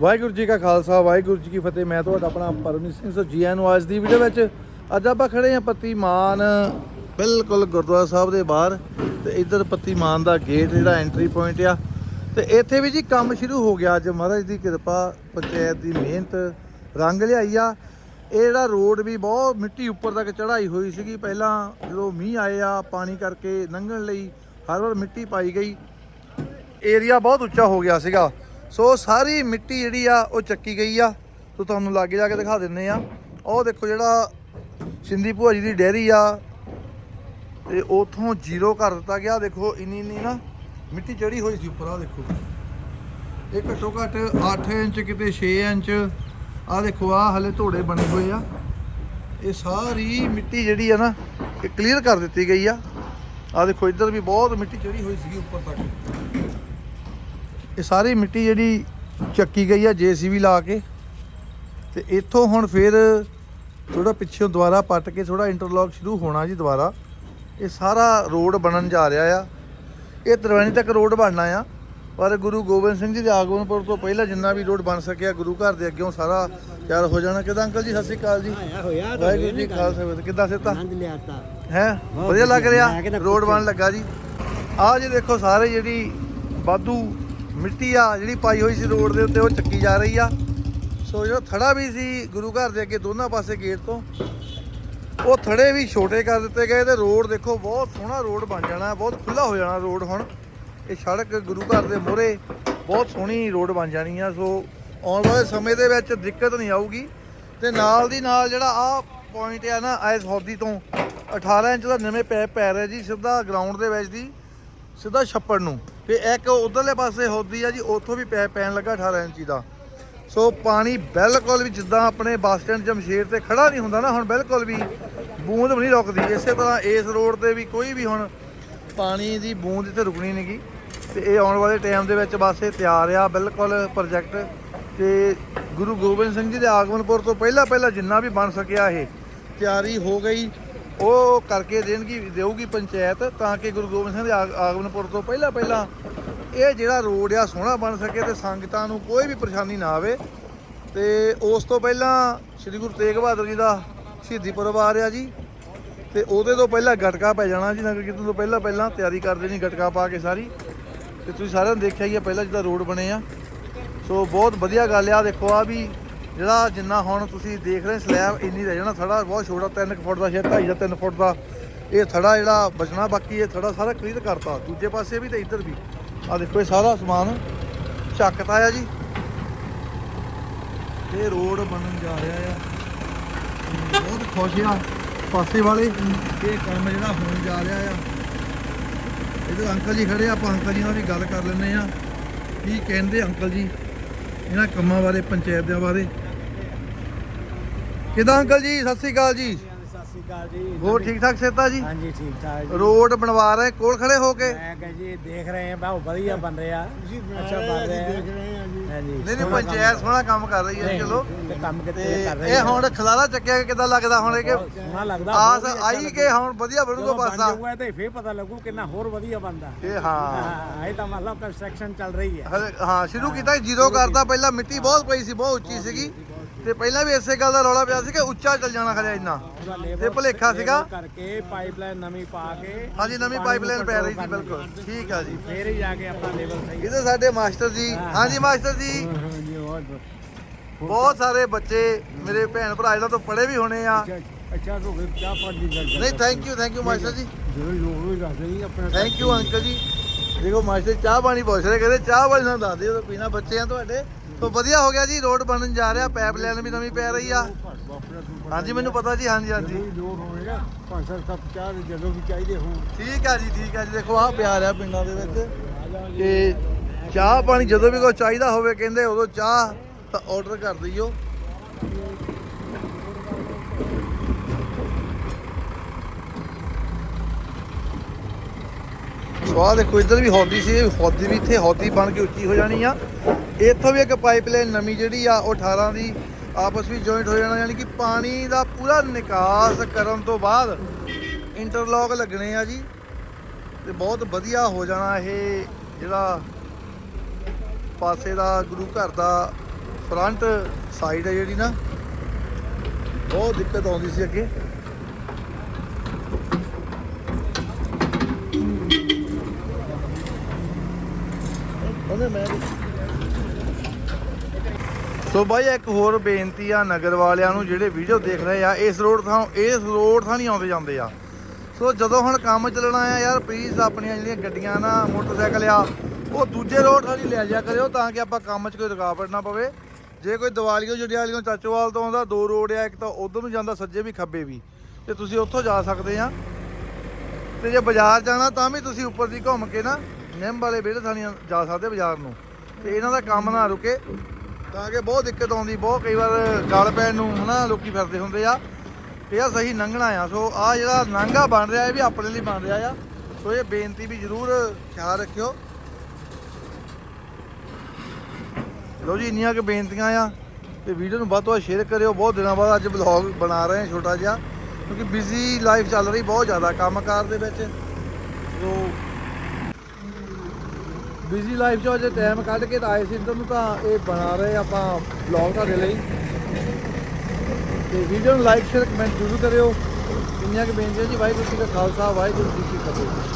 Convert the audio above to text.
ਵਾਹਿਗੁਰੂ ਜੀ ਕਾ ਖਾਲਸਾ, ਵਾਹਿਗੁਰੂ ਜੀ ਕੀ ਫਤਿਹ। ਮੈਂ ਤੁਹਾਡਾ ਆਪਣਾ ਪਰਮਜੀਤ ਸਿੰਘ ਸੋ ਜੀ ਨੂੰ ਅੱਜ ਦੀ ਵੀਡੀਓ ਵਿੱਚ ਅੱਜ ਆਪਾਂ ਖੜੇ ਹਾਂ ਪੱਤੀਮਾਨ ਬਿਲਕੁਲ ਗੁਰਦੁਆਰਾ ਸਾਹਿਬ ਦੇ ਬਾਹਰ ਤੇ ਇੱਧਰ ਪੱਤੀਮਾਨ ਦਾ ਗੇਟ ਜਿਹੜਾ ਐਂਟਰੀ ਪੁਆਇੰਟ ਆ। ਤੇ ਇੱਥੇ ਵੀ ਜੀ ਕੰਮ ਸ਼ੁਰੂ ਹੋ ਗਿਆ ਅੱਜ। ਮਹਾਰਾਜ ਦੀ ਕਿਰਪਾ, ਪੰਚਾਇਤ ਦੀ ਮਿਹਨਤ, ਰੰਗ ਲਿਆਈ ਆ। ਇਹ ਜਿਹੜਾ ਰੋਡ ਵੀ ਬਹੁਤ ਮਿੱਟੀ ਉੱਪਰ ਤੱਕ ਚੜਾਈ ਹੋਈ ਸੀਗੀ। ਪਹਿਲਾਂ ਜਦੋਂ ਮੀਂਹ ਆਏ ਆ, ਪਾਣੀ ਕਰਕੇ ਲੰਘਣ ਲਈ ਹਰ ਵਾਰ ਮਿੱਟੀ ਪਾਈ ਗਈ। ਏਰੀਆ ਬਹੁਤ ਉੱਚਾ ਹੋ ਗਿਆ ਸੀਗਾ। ਸੋ ਸਾਰੀ ਮਿੱਟੀ ਜਿਹੜੀ ਆ, ਉਹ ਚੱਕੀ ਗਈ ਆ। ਸੋ ਤੁਹਾਨੂੰ ਲਾਗੇ ਜਾ ਕੇ ਦਿਖਾ ਦਿੰਨੇ ਆ। ਉਹ ਦੇਖੋ ਜਿਹੜਾ ਸਿੰਧੀ ਭੂਆ ਜੀ ਦੀ ਡੈਰੀ ਆ। ਤੇ ਉਥੋਂ ਜ਼ੀਰੋ ਕਰ ਦਿੱਤਾ ਗਿਆ। ਦੇਖੋ ਇੰਨੀ ਇੰਨੀ ਨਾ ਮਿੱਟੀ ਚੜੀ ਹੋਈ ਸੀ ਉੱਪਰ ਆ ਦੇਖੋ। ਇਹ ਘੱਟੋ ਘੱਟ 8 ਇੰਚ ਕਿਤੇ 6 ਇੰਚ ਆ ਦੇਖੋ ਆ ਹਲੇ ਧੋੜੇ ਬਣੇ ਹੋਏ ਆ। ਇਹ ਸਾਰੀ ਮਿੱਟੀ ਜਿਹੜੀ ਆ ਨਾ, ਇਹ ਕਲੀਅਰ ਕਰ ਦਿੱਤੀ ਗਈ ਆ। ਆ ਦੇਖੋ, ਇੱਧਰ ਵੀ ਬਹੁਤ ਮਿੱਟੀ ਚੜੀ ਹੋਈ ਸੀਗੀ ਉੱਪਰ ਤੱਕ। ਇਹ ਸਾਰੀ ਮਿੱਟੀ ਜਿਹੜੀ ਚੱਕੀ ਗਈ ਆ ਜੀਸੀਬੀ ਲਾ ਕੇ ਤੇ ਇੱਥੋਂ ਹੁਣ ਫਿਰ ਥੋੜਾ ਪਿੱਛੋਂ ਦੁਬਾਰਾ ਪੱਟ ਕੇ ਥੋੜਾ ਇੰਟਰਲੌਕ ਸ਼ੁਰੂ ਹੋਣਾ ਜੀ ਦੁਬਾਰਾ। ਇਹ ਸਾਰਾ ਰੋਡ ਬਣਨ ਜਾ ਰਿਹਾ ਆ। ਇਹ ਤਰਵੈਣੀ ਤੱਕ ਰੋਡ ਬਣਨਾ ਆ। ਪਰ ਗੁਰੂ ਗੋਬਿੰਦ ਸਿੰਘ ਜੀ ਦੇ ਆਗਮਨਪੁਰ ਤੋਂ ਪਹਿਲਾਂ ਜਿੰਨਾ ਵੀ ਰੋਡ ਬਣ ਸਕਿਆ ਗੁਰੂ ਘਰ ਦੇ ਅੱਗੇੋਂ ਸਾਰਾ ਤਿਆਰ ਹੋ ਜਾਣਾ। ਕਿਦਾਂ ਅੰਕਲ ਜੀ ਸਤਿ ਸ਼੍ਰੀ ਅਕਾਲ ਜੀ। ਵਾਹਿਗੁਰੂ ਜੀ ਖਾਲਸਾ ਵਾਹਿਗੁਰੂ ਕਿੱਦਾਂ ਸਿੱਤਾ ਹੈ? ਵਧੀਆ ਲੱਗ। ਰਿਹਾ? ਰੋਡ। ਬਣ ਲੱਗਾ ਜੀ। ਆਹ ਜੀ ਦੇਖੋ ਸਾਰੇ ਜਿਹੜੀ ਵਾਧੂ ਮਿੱਟੀ ਆ ਜਿਹੜੀ ਪਾਈ ਹੋਈ ਸੀ ਰੋਡ ਦੇ ਉੱਤੇ, ਉਹ ਚੱਕੀ ਜਾ ਰਹੀ ਆ। ਸੋ ਜਿਹੜਾ ਥੜਾ ਵੀ ਸੀ ਗੁਰੂ ਘਰ ਦੇ ਅੱਗੇ, ਦੋਨਾਂ ਪਾਸੇ ਗੇਟ ਤੋਂ, ਉਹ ਥੜੇ ਵੀ ਛੋਟੇ ਕਰ ਦਿੱਤੇ ਗਏ ਤੇ ਰੋਡ ਦੇਖੋ, ਬਹੁਤ ਸੋਹਣਾ ਰੋਡ ਬਣ ਜਾਣਾ, ਬਹੁਤ ਖੁੱਲਾ ਹੋ ਜਾਣਾ ਰੋਡ ਹੁਣ। ਇਹ ਸੜਕ ਗੁਰੂ ਘਰ ਦੇ ਮੋਹਰੇ ਬਹੁਤ ਸੋਹਣੀ ਰੋਡ ਬਣ ਜਾਣੀ ਆ। ਸੋ ਆਉਣ ਵਾਲੇ ਸਮੇਂ ਦੇ ਵਿੱਚ ਦਿੱਕਤ ਨਹੀਂ ਆਊਗੀ। ਤੇ ਨਾਲ ਦੀ ਨਾਲ ਜਿਹੜਾ ਆ ਪੁਆਇੰਟ ਆ ਨਾ ਐਸ ਹੌਦੀ ਤੋਂ 18 ਇੰਚ ਦਾ ਨਵੇਂ ਪੈ ਪੈ ਰਿਹਾ ਜੀ, ਸਿੱਧਾ ਗਰਾਊਂਡ ਦੇ ਵਿੱਚ ਦੀ, ਸਿੱਧਾ ਛੱਪੜ ਨੂੰ। ਤੇ ਇੱਕ ਉਧਰਲੇ ਪਾਸੇ ਹੌਦੀ ਆ ਜੀ, ਉੱਥੋਂ ਵੀ ਪੈਪ ਪੈਣ ਲੱਗਾ 18 ਇੰਚੀ ਦਾ। ਸੋ ਪਾਣੀ ਬਿਲਕੁਲ ਵੀ ਜਿੱਦਾਂ ਆਪਣੇ ਬੱਸ ਸਟੈਂਡ ਜਮਸ਼ੇਰ ਤੇ ਖੜਾ ਨਹੀਂ ਹੁੰਦਾ ਨਾ, ਹੁਣ ਬਿਲਕੁਲ ਵੀ ਬੂੰਦ ਵੀ ਨਹੀਂ ਰੁਕਦੀ। ਇਸੇ ਤਰ੍ਹਾਂ ਇਸ ਰੋਡ ਤੇ ਵੀ ਕੋਈ ਵੀ ਹੁਣ ਪਾਣੀ ਦੀ ਬੂੰਦ ਇੱਥੇ ਰੁਕਣੀ ਨਹੀਂਗੀ ਤੇ ਇਹ ਆਉਣ ਵਾਲੇ ਟਾਈਮ ਦੇ ਵਿੱਚ ਬਸ ਇਹ ਤਿਆਰ ਆ, ਬਿਲਕੁਲ ਪ੍ਰੋਜੈਕਟ। ਤੇ ਗੁਰੂ ਗੋਬਿੰਦ ਸਿੰਘ ਜੀ ਦੇ ਆਗਮਨਪੁਰ ਤੋਂ ਪਹਿਲਾਂ ਪਹਿਲਾਂ ਜਿੰਨਾ ਵੀ ਬਣ ਸਕਿਆ ਇਹ ਤਿਆਰੀ ਹੋ ਗਈ। ਉਹ ਕਰਕੇ ਦੇਣਗੀ, ਦੇਊਗੀ ਪੰਚਾਇਤ ਤਾਂ ਕਿ ਗੁਰੂ ਗੋਬਿੰਦ ਸਿੰਘ ਦੇ ਆਗ- ਆਗਮਨਪੁਰ ਤੋਂ ਪਹਿਲਾਂ ਪਹਿਲਾਂ ਇਹ ਜਿਹੜਾ ਰੋਡ ਆ ਸੋਹਣਾ ਬਣ ਸਕੇ ਤੇ ਸੰਗਤਾਂ ਨੂੰ ਕੋਈ ਵੀ ਪਰੇਸ਼ਾਨੀ ਨਾ ਆਵੇ। ਤੇ ਉਸ ਤੋਂ ਪਹਿਲਾਂ ਸ੍ਰੀ ਗੁਰੂ ਤੇਗ ਬਹਾਦਰ ਜੀ ਦਾ ਸ਼ਹੀਦੀ ਪੁਰਬ ਆ ਰਿਹਾ ਜੀ। ਤੇ ਉਹਦੇ ਤੋਂ ਪਹਿਲਾਂ ਗਟਕਾ ਪੈ ਜਾਣਾ ਜੀ, ਨਗਰ ਕੀਰਤਨ ਤੋਂ ਪਹਿਲਾਂ ਪਹਿਲਾਂ ਤਿਆਰੀ ਕਰ ਦੇਣੀ ਗਟਕਾ ਪਾ ਕੇ ਸਾਰੀ। ਤੇ ਤੁਸੀਂ ਸਾਰਿਆਂ ਨੇ ਦੇਖਿਆ ਹੀ ਆ, ਪਹਿਲਾਂ ਜਿੱਦਾਂ ਰੋਡ ਬਣੇ ਆ। ਸੋ ਬਹੁਤ ਵਧੀਆ ਗੱਲ ਆ ਦੇਖੋ ਆ ਵੀ ਜਿਹੜਾ ਜਿੰਨਾ ਹੁਣ ਤੁਸੀਂ ਦੇਖ ਰਹੇ ਸਲੈਬ ਇੰਨੀ ਰਹਿ ਜਾਣਾ, ਥੜਾ ਬਹੁਤ ਛੋਟਾ 3 ਫੁੱਟ ਦਾ ਸ਼ਾਇਦ 2.5 ਦਾ 3 ਫੁੱਟ ਦਾ। ਇਹ ਥੜਾ ਜਿਹੜਾ ਬਚਣਾ ਬਾਕੀ, ਇਹ ਥੜਾ ਸਾਰਾ ਕਲੀਅਰ ਕਰਤਾ। ਦੂਜੇ ਪਾਸੇ ਵੀ ਤੇ ਇੱਧਰ ਵੀ। ਆ ਦੇਖੋ, ਇਹ ਸਾਰਾ ਸਮਾਨ ਚੱਕਤਾ ਆ ਜੀ। ਇਹ ਰੋਡ ਬਣਨ ਜਾ ਰਿਹਾ ਆ। ਬਹੁਤ ਖੁਸ਼ ਆ, ਪਾਸੇ ਵਾਲੇ। ਇਹ ਕੰਮ ਜਿਹੜਾ ਹੋਣ ਜਾ ਰਿਹਾ ਆ। ਇਧਰ ਅੰਕਲ ਜੀ ਖੜੇ ਆ, ਆਪਾਂ ਅੰਕਲ ਜੀ ਨਾਲ ਵੀ ਗੱਲ ਕਰ ਲੈਂਦੇ ਆ। ਕੀ ਕਹਿੰਦੇ ਅੰਕਲ ਜੀ ਇਹਨਾਂ ਕੰਮਾਂ ਬਾਰੇ, ਪੰਚਾਇਤ ਦੇ ਬਾਰੇ? ਕਿਦਾਂ ਅੰਕਲ ਜੀ? ਸਤਿ ਸ੍ਰੀ ਅਕਾਲ ਜੀ। ਸਤਿ ਸ਼੍ਰੀ ਅਕਾਲ ਜੀ। ਹੋਰ ਠੀਕ ਠਾਕ ਸੇਤਾ ਜੀ? ਹਾਂਜੀ ਠੀਕ ਠਾਕ ਜੀ। ਰੋਡ ਬਣਵਾ ਰਹੇ ਕੋਲ ਖੜੇ ਹੋ ਕੇ? ਮੈਂ ਕਹਾਂ ਜੀ ਦੇਖ ਰਹੇ ਹਾਂ ਬਹੁਤ ਵਧੀਆ ਬਣ ਰਿਹਾ। ਅੱਛਾ ਬਣ ਰਿਹਾ। ਦੇਖ ਰਹੇ ਹਾਂ ਜੀ। ਹਾਂਜੀ। ਨਹੀਂ ਨਹੀਂ ਪੰਚਾਇਤ ਸੋਹਣਾ ਕੰਮ ਕਰ ਰਹੀ ਹੈ ਚਲੋ। ਕੰਮ ਕਿਤੇ ਕਰ ਰਹੇ ਇਹ ਹੁਣ ਖਲਾਰਾ ਚੱਕਿਆ ਕਿਦਾਂ ਲੱਗਦਾ ਹੁਣ ਇਹ ਕਿ ਸੋਹਣਾ ਲੱਗਦਾ ਆਸ ਆਈ ਕਿ। ਹੁਣ ਵਧੀਆ ਬਣੂਗਾ ਜਦੋਂ ਬਣ ਪਾਸਾ? ਜਾਊਗਾ ਤੇ ਫੇਰ ਪਤਾ ਲੱਗੂ ਕਿੰਨਾ ਹੋਰ ਵਧੀਆ ਬਣਦਾ। ਇਹ ਹਾਂ। ਹਾਂ ਇਹ ਤਾਂ ਮਤਲਬ ਕੰਸਟਰਕਸ਼ਨ ਚੱਲ ਰਹੀ ਹੈ। ਹਾਂ ਸ਼ੁਰੂ ਕੀਤਾ ਜ਼ੀਰੋ ਕਰਤਾ ਪਹਿਲਾਂ ਮਿੱਟੀ ਬਹੁਤ ਪਈ ਸੀ ਬਹੁਤ ਉੱਚੀ ਸੀਗੀ। ਤੇ ਪਹਿਲਾਂ ਵੀ ਇਸੇ ਗੱਲ ਦਾ ਰੌਲਾ ਪਿਆ ਸੀ ਕਿ ਉੱਚਾ ਚੱਲ ਜਾਣਾ ਖਲਿਆ ਇੰਨਾ। ਉਹਦਾ ਤੇ labor- ਭੁਲੇਖਾ ਸੀਗਾ। ਕਰਕੇ ਪਾਈਪਲਾਈਨ ਨਵੀਂ ਪਾ ਕੇ ਹਾਂਜੀ ਨਵੀਂ ਪਾਈਪਲਾਈਨ ਪੈ ਰਹੀ ਸੀ ਬਿਲਕੁਲ। ਠੀਕ ਆ ਜੀ। ਫੇਰ ਹੀ ਜਾ ਕੇ ਆਪਣਾ ਲੈਵਲ ਸਹੀ। ਇਹਦੇ ਸਾਡੇ ਮਾਸਟਰ ਜੀ। ਹਾਂਜੀ ਮਾਸਟਰ ਜੀ। ਹਾਂਜੀ ਹੋਰ ਬਹੁਤ ਸਾਰੇ ਬੱਚੇ ਮੇਰੇ ਭੈਣ ਭਰਾ ਇਹਨਾਂ ਤੋਂ ਪੜ੍ਹੇ ਵੀ ਹੋਣੇ ਆ। ਅੱਛਾ ਤੋਂ ਫਿਰ ਚਾਹ ਪਾਣੀ ਦੀ ਗੱਲ ਨਹੀਂ thank you thank you master ji. ਜਦੋਂ ਲੋਕ ਵੀ ਦੱਸਦੇ ਨਹੀਂ ਆਪਣਾ ਥੈਂਕ ਯੂ ਅੰਕਲ ਜੀ। ਦੇਖੋ ਮਾਸਟਰ ਚਾਹ ਪਾਣੀ ਪੁੱਛ ਰਹੇ ਕਹਿੰਦੇ ਚਾਹ ਪਾਣੀ ਨਾਲ ਦੱਸ ਦਿਓ ਪੀਣਾ ਬੱਚੇ ਆ ਤੁਹਾਡੇ। ਤੋਂ ਵਧੀਆ ਹੋ ਗਿਆ ਜੀ ਰੋਡ ਬਣਨ ਜਾ ਰਿਹਾ ਪਾਈਪ ਲਾਈਨ ਵੀ ਨਵੀਂ ਪੈ ਰਹੀ ਆ। ਹਾਂਜੀ ਮੈਨੂੰ ਪਤਾ ਜੀ ਹਾਂਜੀ ਹਾਂਜੀ। ਲੋੜ ਹੋਵੇਗਾ ਪੰਜ ਸੱਤ ਕੱਪ ਚਾਹ ਦੇ ਜਦੋਂ ਵੀ ਚਾਹੀਦੇ ਹੋ ਠੀਕ ਆ ਜੀ ਠੀਕ ਆ ਜੀ ਦੇਖੋ ਆਹ ਪਿਆਰ ਆ ਪਿੰਡਾਂ ਦੇ ਵਿੱਚ। ਤੇ ਚਾਹ ਪਾਣੀ ਜਦੋਂ ਵੀ ਕੋਈ ਚਾਹੀਦਾ ਹੋਵੇ ਕਹਿੰਦੇ ਉਦੋਂ ਚਾਹ ਤਾਂ ਆਰਡਰ ਕਰ ਦਈਓ। ਸਵਾਹ ਦੇਖੋ, ਇੱਧਰ ਵੀ ਹੌਦੀ ਸੀ ਹੌਦੀ ਵੀ ਇੱਥੇ, ਹੌਦੀ ਬਣ ਕੇ ਉੱਚੀ ਹੋ ਜਾਣੀ ਆ। ਇੱਥੋਂ ਵੀ ਇੱਕ ਪਾਈਪਲਾਈਨ ਨਵੀਂ ਜਿਹੜੀ ਆ, ਉਹ 18 ਦੀ ਆਪਸ ਵਿੱਚ ਜੁਆਇੰਟ ਹੋ ਜਾਣਾ, ਯਾਨੀ ਕਿ ਪਾਣੀ ਦਾ ਪੂਰਾ ਨਿਕਾਸ ਕਰਨ ਤੋਂ ਬਾਅਦ ਇੰਟਰਲੌਕ ਲੱਗਣੇ ਆ ਜੀ। ਤੇ ਬਹੁਤ ਵਧੀਆ ਹੋ ਜਾਣਾ ਇਹ ਜਿਹੜਾ ਪਾਸੇ ਦਾ ਗੁਰੂ ਘਰ ਦਾ ਫਰੰਟ ਸਾਈਡ ਹੈ ਜਿਹੜੀ ਨਾ, ਬਹੁਤ ਦਿੱਕਤ ਆਉਂਦੀ ਸੀ ਅੱਗੇ। ਉਹਨੇ ਮੈਂ ਸੋ ਬਾਈ, ਇੱਕ ਹੋਰ ਬੇਨਤੀ ਆ ਨਗਰ ਵਾਲਿਆਂ ਨੂੰ, ਜਿਹੜੇ ਵੀਡੀਓ ਦੇਖ ਰਹੇ ਆ, ਇਸ ਰੋਡ ਥਾਂ ਇਸ ਰੋਡ ਥਾਂ ਨਹੀਂ ਆਉਂਦੇ ਜਾਂਦੇ ਆ। ਸੋ ਜਦੋਂ ਹੁਣ ਕੰਮ ਚੱਲਣਾ ਆ ਯਾਰ ਪਲੀਜ਼ ਆਪਣੀਆਂ ਜਿਹੜੀਆਂ ਗੱਡੀਆਂ ਨਾ, ਮੋਟਰਸਾਈਕਲ ਆ, ਉਹ ਦੂਜੇ ਰੋਡ ਥਾਂ ਨਹੀਂ ਲੈ ਜਾ ਕਰਿਓ ਤਾਂ ਕਿ ਆਪਾਂ ਕੰਮ 'ਚ ਕੋਈ ਰੁਕਾਵਟ ਨਾ ਪਵੇ। ਜੇ ਕੋਈ ਦੀਵਾਲੀਓ, ਜੜਿਆਲੀਓ ਚਾਚੋਵਾਲ ਤੋਂ ਆਉਂਦਾ, ਦੋ ਰੋਡ ਆ, ਇੱਕ ਤਾਂ ਉਧਰ ਨੂੰ ਜਾਂਦਾ, ਸੱਜੇ ਵੀ ਖੱਬੇ ਵੀ। ਤੇ ਤੁਸੀਂ ਉੱਥੋਂ ਜਾ ਸਕਦੇ ਆ। ਤੇ ਜੇ ਬਾਜ਼ਾਰ ਜਾਣਾ, ਤਾਂ ਵੀ ਤੁਸੀਂ ਉੱਪਰ ਦੀ ਘੁੰਮ ਕੇ ਨਾ ਨਿੰਮ ਵਾਲੇ ਵਿਹੜੇ ਥਾਣੀਆਂ ਜਾ ਸਕਦੇ ਬਾਜ਼ਾਰ ਨੂੰ। ਤੇ ਇਹਨਾਂ ਦਾ ਕੰਮ ਨਾ ਰੁਕੇ, ਤਾਂ ਕਿ ਬਹੁਤ ਦਿੱਕਤ ਆਉਂਦੀ, ਬਹੁਤ ਕਈ ਵਾਰ ਗਲ ਪੈਣ ਨੂੰ, ਹਨਾ, ਲੋਕੀ ਫਿਰਦੇ ਹੁੰਦੇ ਆ। ਇਹ ਆ ਸਹੀ ਲੰਘਣਾ ਆ, ਸੋ ਆ ਜਿਹੜਾ ਨਾਂਗਾ ਬਣ ਰਿਹਾ, ਇਹ ਵੀ ਆਪਣੇ ਲਈ ਬਣ ਰਿਹਾ ਆ। ਸੋ ਇਹ ਬੇਨਤੀ ਵੀ ਜ਼ਰੂਰ ਖਿਆਲ ਰੱਖਿਓ। ਲੋ ਜੀ, ਇੰਨੀਆਂ ਕਿ ਬੇਨਤੀਆਂ ਆ। ਤੇ ਵੀਡੀਓ ਨੂੰ ਵੱਧ ਤੋਂ ਵੱਧ ਸ਼ੇਅਰ ਕਰਿਓ। ਬਹੁਤ ਦਿਨਾਂ ਬਾਅਦ ਅੱਜ ਵਲੌਗ ਬਣਾ ਰਹੇ ਹਾਂ, ਛੋਟਾ ਜਿਹਾ। ਕਿਉਂਕਿ ਬਿਜ਼ੀ ਲਾਈਫ ਚੱਲ ਰਹੀ, ਬਹੁਤ ਜ਼ਿਆਦਾ ਕੰਮਕਾਰ ਦੇ ਵਿੱਚ। ਸੋ ਬਿਜ਼ੀ ਲਾਈਫ 'ਚੋਂ ਜੇ ਟਾਈਮ ਕੱਢ ਕੇ ਤਾਂ ਆਏ ਸੀ ਇੱਧਰ ਨੂੰ ਤਾਂ ਇਹ ਬਣਾ ਰਹੇ ਆਪਾਂ ਵਲੌਗ ਤੁਹਾਡੇ ਲਈ। ਤੇ ਵੀਡੀਓ ਨੂੰ ਲਾਈਕ ਸ਼ੇਅਰ ਕਮੈਂਟ ਜ਼ਰੂਰ ਕਰਿਓ। ਇੰਨੀਆਂ ਕਿ ਬੇਨਤੀ ਹੈ ਜੀ, ਵਾਹਿਗੁਰੂ ਜੀ ਕਾ ਖਾਲਸਾ, ਵਾਹਿਗੁਰੂ ਜੀ ਕੀ ਫਤਿਹ।